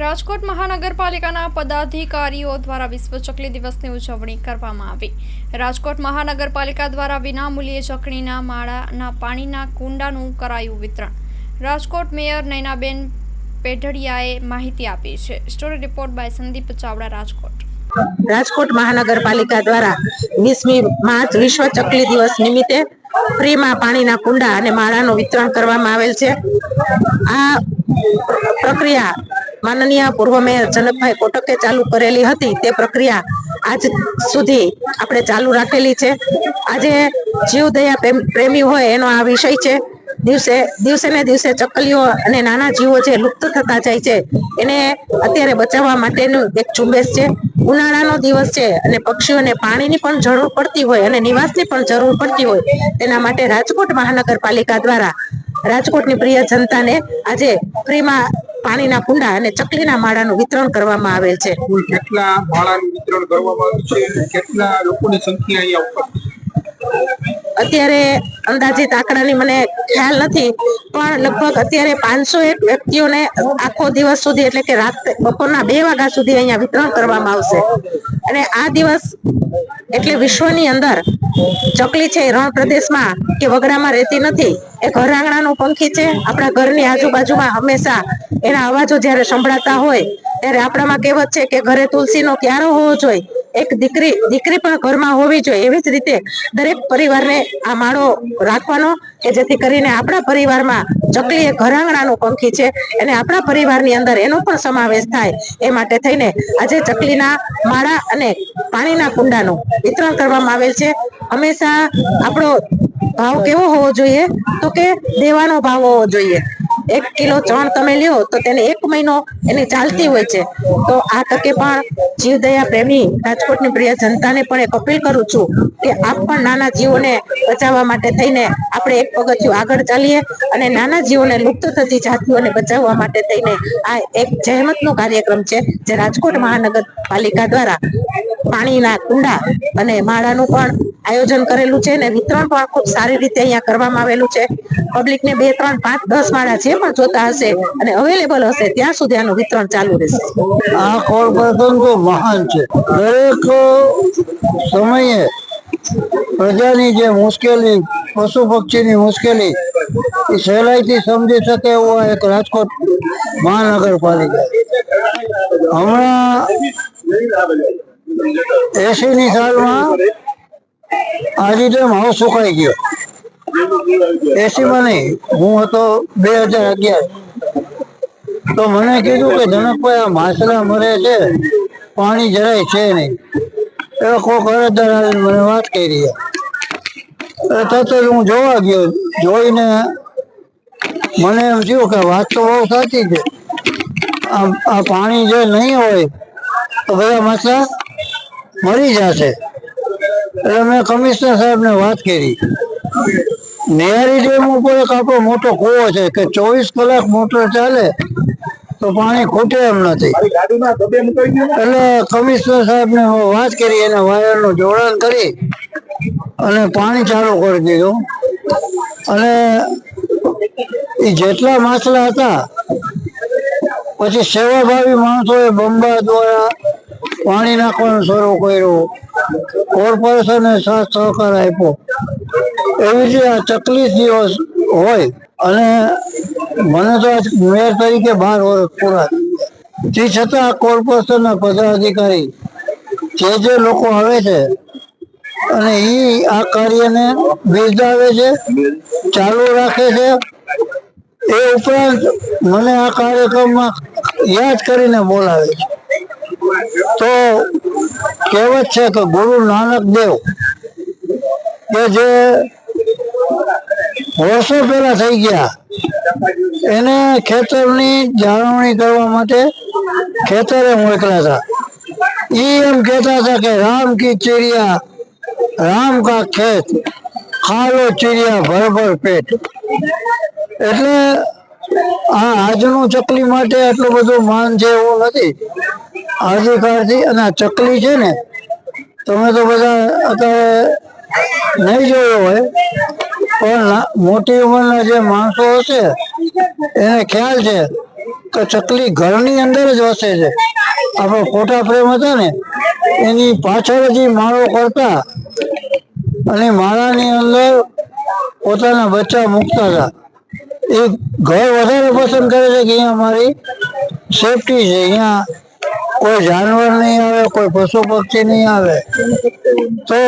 રાજકોટ મહાનગરપાલિકાના પદાધિકારીઓ દ્વારા વિશ્વ ચકલી દિવસની ઉજવણી કરવામાં આવી. રાજકોટ મહાનગરપાલિકા દ્વારા વિનામૂલ્યે ચકલીના માળાના પાણીના કુંડાનું કરાયું વિતરણ. રાજકોટ મેયર નૈનાબેન પેઢડિયાએ માહિતી આપી છે. Story report by Sandeep Chavda, Rajkot. Rajkot મહાનગરપાલિકા દ્વારા વીસમી માર્ચ વિશ્વ ચકલી દિવસ નિમિત્તે ફ્રીમાં પાણીના કુંડા અને માળાનું વિતરણ કરવામાં આવેલ છે. આ પ્રક્રિયા માનનીય પૂર્વ મેયર જનકભાઈ કોટકે ચાલુ કરેલી હતી તે પ્રક્રિયા આજ સુધી આપણે ચાલુ રાખેલી છે. આજે જીવદયા પ્રેમ- હોય એનો આ વિષય છે. દિવસે દિવસે ને દિવસે ચકલીઓ અને નાના જીવો જે લુપ્ત થતા જાય છે, એને અત્યારે બચાવવા માટેનું એક ઝુંબેશ છે. ઉનાળાનો દિવસ છે અને પક્ષીઓને પાણીની પણ જરૂર પડતી હોય અને નિવાસની પણ જરૂર પડતી હોય, તેના માટે રાજકોટ મહાનગરપાલિકા દ્વારા રાજકોટની પ્રિય જનતાને આજે ફ્રીમાં પાણીના કુંડા અને ચકલીના માળાનું વિતરણ કરવામાં આવેલ છે. કુલ કેટલા માળાનું વિતરણ કરવામાં આવ્યું છે કેટલા લોકોની સંખ્યા અહીંયા ઉપર? અત્યારે અંદાજિત આંકડાની મને ખ્યાલ નથી પણ લગભગ અત્યારે પાંચસો એક વ્યક્તિઓને આખો દિવસ સુધી એટલે કે રાત બપોરના બે વાગ્યા સુધી અહીંયા વિતરણ કરવામાં આવશે. અને આ દિવસ એટલે વિશ્વની અંદર ચકલી છે રણ પ્રદેશમાં કે વગડામાં રહેતી નથી એ ઘર પંખી છે. આપણા ઘરની આજુબાજુમાં હંમેશા એના અવાજો જ્યારે સંભળાતા હોય, ત્યારે આપણામાં કહેવત છે કે ઘરે તુલસીનો ક્યારો હોવો જોઈએ. એક દીકરી દીકરી પણ ઘરમાં હોવી જોઈએ. એવી જ રીતે દરેક પરિવારને આ માળો રાખવાનો કે જેથી કરીને આપણા પરિવારમાં ચકલી એ ઘરાંગણાનું પંખી છે અને આપણા પરિવારની અંદર એનો પણ સમાવેશ થાય એ માટે થઈને આજે ચકલીના માળા અને પાણીના કુંડાનું વિતરણ કરવામાં આવેલ છે. હંમેશા આપણો ભાવ કેવો હોવો જોઈએ? તો કે દેવાનો ભાવ હોવો જોઈએ. એક કિલો ચણ તમે લ્યો તો તેને એક મહિનો એની ચાલતી હોય છે. તો આ તકે પણ જીવદયા પ્રેમી રાજકોટની પ્રિય જનતાને પણ એક અપીલ કરું છું કે આપ પણ નાના જીવોને બચાવવા માટે થઈને આપણે એક પગથિયું આગળ ચાલીએ અને નાના જીવોને લુપ્ત થતી જાતિઓને બચાવવા માટે થઈને આ એક જહેમતનો કાર્યક્રમ છે જે રાજકોટ મહાનગરપાલિકા દ્વારા પાણીના કુંડા અને માળાનું પણ આયોજન કરેલું છે અને વિતરણ પણ ખૂબ સારી રીતે અહીંયા કરવામાં આવેલું છે. પબ્લિકને બે, ત્રણ, પાંચ, દસ માળા જે પણ જોતા હશે અને અવેલેબલ હશે ત્યાં સુધી આનું વિતરણ ચાલુ રહેશે. આ કોર્પોરેશન તો મહાન છે. દરેક સમયે પ્રજાની જે મુશ્કેલી, પશુ પક્ષીની મુશ્કેલી, એ સહેલાઈથી સમજી શકે એવો એક રાજકોટ મહાનગરપાલિકા. હમણાં એસી ની સાલમાં આજે જેમ હવે સુકાઈ ગયો. એસી માં નહીં, હું હતો બે હજાર અગિયાર. તો મને કીધું કે જનકભાઈ આ માછલા મરે છે, પાણી જરાય છે નહીં. એ કોક અરજદાર આવીને મને વાત કરી. એટલે તરત હું જોવા ગયો, જોઈને મને એમ થયું કે વાત તો બહુ સાચી છે. આ પાણી જે નહીં હોય, તો બધા માછલા મરી જશે. એટલે મેં કમિશનર સાહેબને વાત કરી. નેહરી ડેમ ઉપર એક આપણો મોટો કૂવો છે કે ચોવીસ કલાક મોટર ચાલે તો પાણી ખૂટે એમ નથી. એટલે કમિશનર સાહેબને હું વાત કરી એને વાયરનું જોડાણ કરી અને પાણી ચાલુ કરી દીધું. અને એ જેટલા માછલા હતા પછી સેવાભાવી માણસોએ બંબા દ્વારા પાણી નાખવાનું શરૂ કર્યું. કોર્પોરેશને સાથ સહકાર આપ્યો. એવી રીતે આ ચકલી દિવસ હોય અને મને તો મેયર તરીકે બાર વર્ષ પૂરા. તે છતાં કોર્પોરેશનના પદાધિકારી જે જે લોકો આવે છે અને એ આ કાર્યને બિરદાવે છે, ચાલુ રાખે છે, એ ઉપરાંત મને આ કાર્યક્રમમાં યાદ કરીને બોલાવે છે. તો કહેવત છે કે ગુરુ નાનક દેવ કે જે વર્ષો પહેલા થઈ ગયા એને ખેતરની જાળવણી કરવા માટે ખેતરે મોકલ્યા હતા. એ એમ કહેતા હતા કે રામ કી ચિડિયા, રામ કા ખેત ખાલો ચિડિયા ભર ભર પેટ. એટલે આ આજનું ચકલી માટે આટલું બધું માન છે એવું નથી આદિકાળથી અને આ ચકલી છે ને, તમે તો બધા અત્યારે નહીં જોયો હોય, પણ મોટી ઉંમરના જે માણસો હશે એને ખ્યાલ છે તો ચકલી ઘરની અંદર જ વસે છે. આપણો ખોટા પ્રેમ હતો ને, એની પાછળ જ માળો કરતા અને માળાની અંદર પોતાના બચ્ચા મૂકતા હતા. એ ઘર વધારે પસંદ કરે છે કે અહીંયા મારી સેફટી છે. અહીંયા કોઈ જાનવર નહીં આવે, કોઈ પશુ પક્ષી નહીં આવે. તો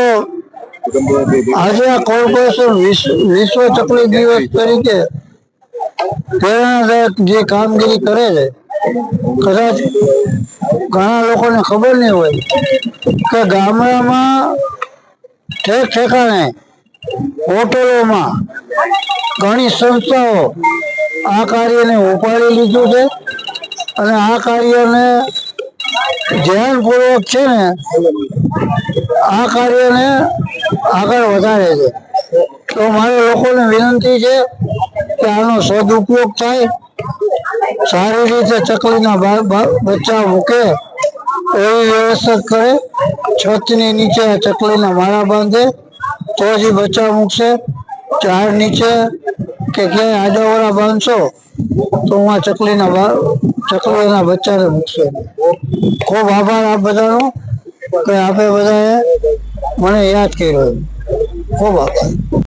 આજે આ કોર્પોરેશન વિશ્વ ચકલી દિવસ તરીકે પ્રેરણાદાયક જે કામગીરી કરે છે, કદાચ ઘણા લોકોને ખબર નહીં હોય કે ગામડામાં ઠેક ઠેકાણે હોટલોમાં ઘણી સંસ્થાઓ આ કાર્યને ઉપાડી લીધું છે અને આ કાર્યને ધ્યાનપૂર્વક છે ને, આ કાર્યને આગળ વધારે છે. તો મારે લોકોને વિનંતી છે કે આનો સદુપયોગ થાય, સારી રીતે ચકલીના બચ્ચા મૂકે, એવી વ્યવસ્થા કરે, છતની નીચે ચકલીના માળા બાંધે, તો જ બચ્ચા મૂકશે. ઝાડ નીચે કે ક્યાંય આડાવાળા બાંધશો, તો હું ચકલીના ચકલીના બચ્ચાને મૂકશે. ખૂબ આભાર આપ બધાનો કે આપે બધાએ મને યાદ કર્યો. ખૂબ આભાર.